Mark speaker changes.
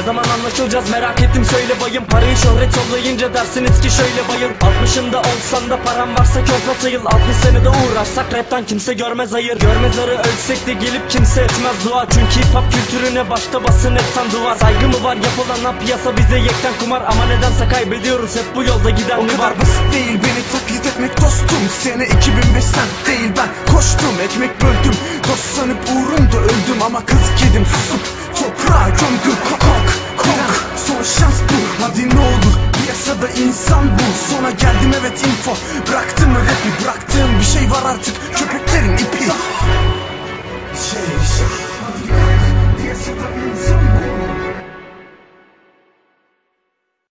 Speaker 1: Ne zaman anlaşılacağız merak ettim söyle bayım. Parayı şöhret sollayınca dersiniz ki şöyle bayım. 60'ında olsan da param varsa körpe sayıl 60 senede uğraşsak rapten kimse görmez hayır. Görmez arı ölsek de gelip kimse etmez dua. Çünkü hip hop kültürüne başta basın etsen duvar. Saygı mı var? Yapılan piyasa bize yekten kumar. Ama nedense kaybediyoruz hep bu yolda giden
Speaker 2: O
Speaker 1: mi var?
Speaker 2: kadar basit değil beni taklit etmek dostum. Sene 2005 sen değil ben koştum. Ekmek böldüm Dost sanıp uğrunda öldüm. Ama kızık yedim susup Toprağa gömdüm Hadi ne olur piyasada insan bu Sona geldim evet info. Bıraktım rapi bıraktığım bir şey var artık. Köpeklerin ipi. Şey, şey Hadi kalk piyasada insan